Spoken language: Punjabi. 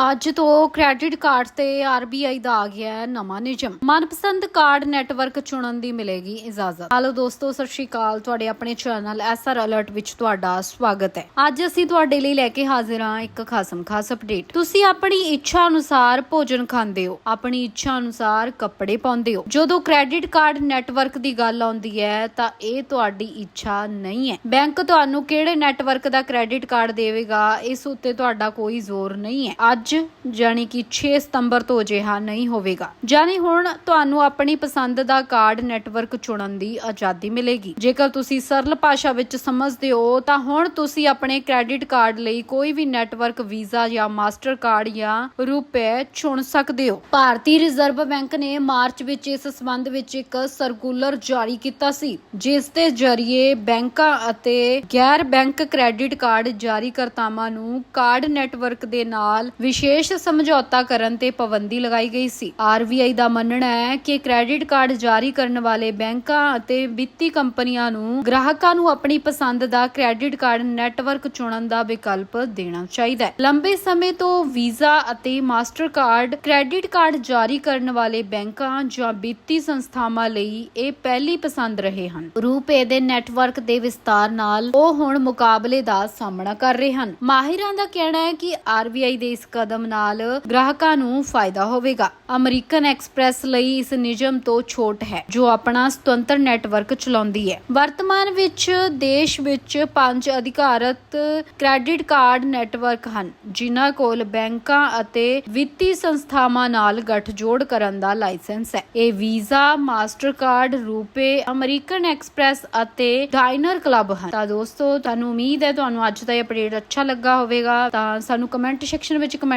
ਅੱਜ ਤੋਂ ਕ੍ਰੈਡਿਟ ਕਾਰਡ ਤੇ RBI ਦਾ ਆ ਗਿਆ ਹੈ ਨਵਾਂ ਨਿਯਮ। ਮਨਪਸੰਦ ਕਾਰਡ ਨੈਟਵਰਕ ਚੁਣਨ ਦੀ ਮਿਲੇਗੀ ਇਜਾਜ਼ਤ। ਹਾਲੋ ਦੋਸਤੋ, ਸਤਿ ਸ਼੍ਰੀ ਅਕਾਲ। ਤੁਹਾਡੇ ਆਪਣੇ ਚੈਨਲ ਐਸਆਰ ਅਲਰਟ ਵਿੱਚ ਤੁਹਾਡਾ ਸਵਾਗਤ ਹੈ। ਅੱਜ ਅਸੀਂ ਤੁਹਾਡੇ ਲਈ ਲੈ ਕੇ ਹਾਜ਼ਰ ਹਾਂ ਇੱਕ ਖਾਸਮ ਖਾਸ ਅਪਡੇਟ ਤੁਸੀਂ ਆਪਣੀ ਇੱਛਾ ਅਨੁਸਾਰ ਭੋਜਨ ਖਾਂਦੇ ਹੋ। ਆਪਣੀ ਇੱਛਾ ਅਨੁਸਾਰ ਕੱਪੜੇ ਪਾਉਂਦੇ ਹੋ। ਜਦੋਂ ਕ੍ਰੈਡਿਟ ਕਾਰਡ ਨੈਟਵਰਕ ਦੀ ਗੱਲ ਆਉਂਦੀ ਹੈ, ਤਾਂ ਇਹ ਤੁਹਾਡੀ ਇੱਛਾ ਨਹੀਂ ਹੈ। ਬੈਂਕ ਤੁਹਾਨੂੰ ਕਿਹੜੇ ਨੈਟਵਰਕ ਦਾ ਕ੍ਰੈਡਿਟ ਕਾਰਡ ਦੇਵੇਗਾ, ਇਸ ਉੱਤੇ ਤੁਹਾਡਾ ਕੋਈ ਜ਼ੋਰ ਨਹੀਂ ਹੈ। ਅੱਜ ਜਾਨੀ ਕਿ 6 ਸਤੰਬਰ ਤੋਂ ਅਜਿਹਾ ਨਹੀਂ ਹੋਵੇਗਾ। ਜਾਨੀ ਹੁਣ ਤੁਹਾਨੂੰ ਆਪਣੀ ਪਸੰਦ ਦਾ ਕਾਰਡ ਨੈਟਵਰਕ ਚੁਣਨ ਦੀ ਆਜ਼ਾਦੀ ਮਿਲੇਗੀ। ਜੇਕਰ ਤੁਸੀਂ ਸਰਲ ਭਾਸ਼ਾ ਵਿੱਚ ਸਮਝਦੇ ਹੋ, ਤਾਂ ਹੁਣ ਤੁਸੀਂ ਆਪਣੇ ਕ੍ਰੈਡਿਟ ਕਾਰਡ ਲਈ ਕੋਈ ਵੀ ਨੈਟਵਰਕ, ਵੀਜ਼ਾ ਜਾਂ ਮਾਸਟਰ ਕਾਰਡ ਜਾਂ ਰੁਪਏ ਚੁਣ ਸਕਦੇ ਹੋ। ਭਾਰਤੀ ਰਿਜ਼ਰਵ ਬੈਂਕ ਨੇ ਮਾਰਚ ਵਿੱਚ ਇਸ ਸੰਬੰਧ ਵਿੱਚ ਇੱਕ ਸਰਕੂਲਰ ਜਾਰੀ ਕੀਤਾ ਸੀ, ਜਿਸ ਦੇ ਜ਼ਰੀਏ ਬੈਂਕਾਂ ਅਤੇ ਗੈਰ ਬੈਂਕ ਕ੍ਰੈਡਿਟ ਕਾਰਡ ਜਾਰੀ ਕਰਤਾਵਾਂ ਨੂੰ ਕਾਰਡ ਨੈਟਵਰਕ ਦੇ ਨਾਲ ਵਿਸ਼ੇਸ਼ ਸਮਝੌਤਾ ਕਰਨ ਤੇ ਪਾਬੰਦੀ ਲਗਾਈ ਗਈ ਸੀ। ਆਰਬੀਆਈ ਦਾ ਮੰਨਣਾ ਹੈ ਕਿ ਕ੍ਰੈਡਿਟ ਕਾਰਡ ਜਾਰੀ ਕਰਨ ਵਾਲੇ ਬੈਂਕਾਂ ਅਤੇ ਵਿੱਤੀ ਕੰਪਨੀਆਂ ਨੂੰ ਗ੍ਰਾਹਕਾਂ ਨੂੰ ਆਪਣੀ ਪਸੰਦ ਦਾ ਕ੍ਰੈਡਿਟ ਕਾਰਡ ਨੈਟਵਰਕ ਚੁਣਨ ਦਾ ਵਿਕਲਪ ਦੇਣਾ ਚਾਹੀਦਾ ਹੈ। ਲੰਬੇ ਸਮੇਂ ਤੋਂ ਵੀਜ਼ਾ ਅਤੇ ਮਾਸਟਰ ਕਾਰਡ ਕ੍ਰੈਡਿਟ ਕਾਰਡ ਜਾਰੀ ਕਰਨ ਵਾਲੇ ਬੈਂਕਾਂ ਜਾਂ ਵਿੱਤੀ ਸੰਸਥਾਵਾਂ ਲਈ ਇਹ ਪਹਿਲੀ ਪਸੰਦ ਰਹੇ ਹਨ। ਰੂਪੇ ਦੇ ਨੈਟਵਰਕ ਦੇ ਵਿਸਤਾਰ ਨਾਲ ਉਹ ਹੁਣ ਮੁਕਾਬਲੇ ਦਾ ਸਾਹਮਣਾ ਕਰ ਰਹੇ ਹਨ। ਮਾਹਿਰਾਂ ਦਾ ਕਹਿਣਾ ਹੈ ਕਿ ਆਰਬੀਆਈ ਦੇ ਇਸ ਕਦਮ ਕਦਮ ਨਾਲ ਗ੍ਰਾਹਕਾਂ ਨੂੰ ਫਾਇਦਾ ਹੋਵੇਗਾ। ਅਮਰੀਕਨ ਐਕਸਪ੍ਰੈਸ ਲਈ ਇਸ ਨਿਯਮ ਤੋਂ ਛੋਟ ਹੈ, ਜੋ ਆਪਣਾ ਸੁਤੰਤਰ ਨੈਟਵਰਕ ਚਲਾਉਂਦੀ ਹੈ। ਵਰਤਮਾਨ ਵਿੱਚ ਦੇਸ਼ ਵਿੱਚ ਪੰਜ ਅਧਿਕਾਰਤ ਕ੍ਰੈਡਿਟ ਕਾਰਡ ਨੈਟਵਰਕ ਹਨ, ਜਿਨ੍ਹਾਂ ਕੋਲ ਬੈਂਕਾਂ ਅਤੇ ਵਿੱਤੀ ਸੰਸਥਾਵਾਂ ਨਾਲ ਗੱਠਜੋੜ ਕਰਨ ਦਾ ਲਾਇਸੈਂਸ ਹੈ। ਇਹ Visa Master card RuPay, American Express ਅਤੇ ਡਾਈਨਰ ਕਲੱਬ ਹਨ। ਤਾਂ ਦੋਸਤੋ, ਤੁਹਾਨੂੰ ਉਮੀਦ ਹੈ ਤੁਹਾਨੂੰ ਅੱਜ ਦਾ ਇਹ ਅਪਡੇਟ ਅੱਛਾ ਲੱਗਾ ਹੋਵੇਗਾ। ਤਾਂ ਸਾਨੂੰ ਕਮੈਂਟ ਸੈਕਸ਼ਨ ਵਿੱਚ ਕਮੈਂਟ